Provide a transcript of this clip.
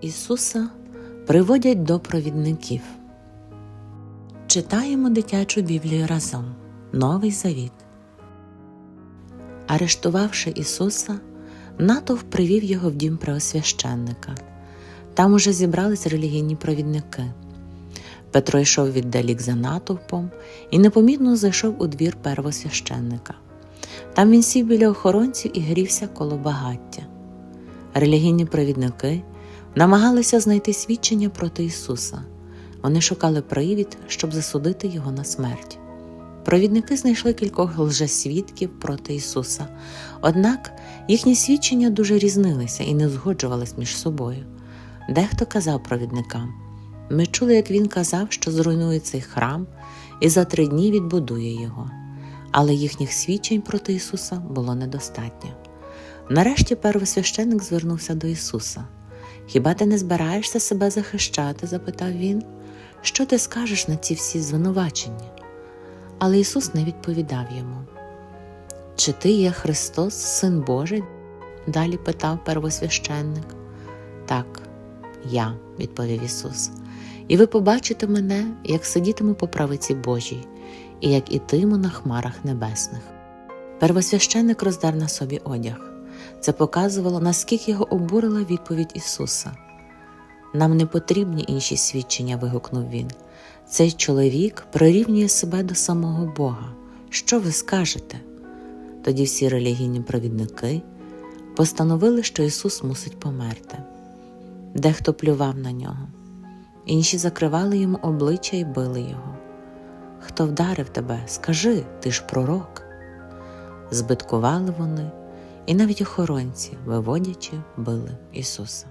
Ісуса приводять до провідників. Читаємо дитячу Біблію разом. Новий Завіт. Арештувавши Ісуса, натовп привів його в дім преосвященника. Там уже зібрались релігійні провідники. Петро йшов віддалік за натовпом і непомітно зайшов у двір первосвященника. Там він сів біля охоронців і грівся коло багаття. Релігійні провідники намагалися знайти свідчення проти Ісуса. Вони шукали привід, щоб засудити його на смерть. Провідники знайшли кількох лжесвідків проти Ісуса, однак їхні свідчення дуже різнилися і не згоджувались між собою. Дехто казав провідникам: ми чули, як він казав, що зруйнує цей храм і за три дні відбудує його. Але їхніх свідчень проти Ісуса було недостатньо. Нарешті первосвященик звернувся до Ісуса. Хіба ти не збираєшся себе захищати? запитав він. Що ти скажеш на ці всі звинувачення? Але Ісус не відповідав йому. Чи ти є Христос, Син Божий? далі питав первосвященник. Так, я, відповів Ісус, і ви побачите мене, як сидітиму по правиці Божій, і як ітиму на хмарах небесних. Первосвященник роздер на собі одяг. Це показувало, наскільки його обурила відповідь Ісуса. Нам не потрібні інші свідчення, вигукнув він. Цей чоловік прирівнює себе до самого Бога. Що ви скажете? Тоді всі релігійні провідники постановили, що Ісус мусить померти. Дехто плював на нього, інші закривали йому обличчя і били його. Хто вдарив тебе? Скажи, ти ж пророк. Збиткували вони, і навіть охоронці, виводячи, били Ісуса.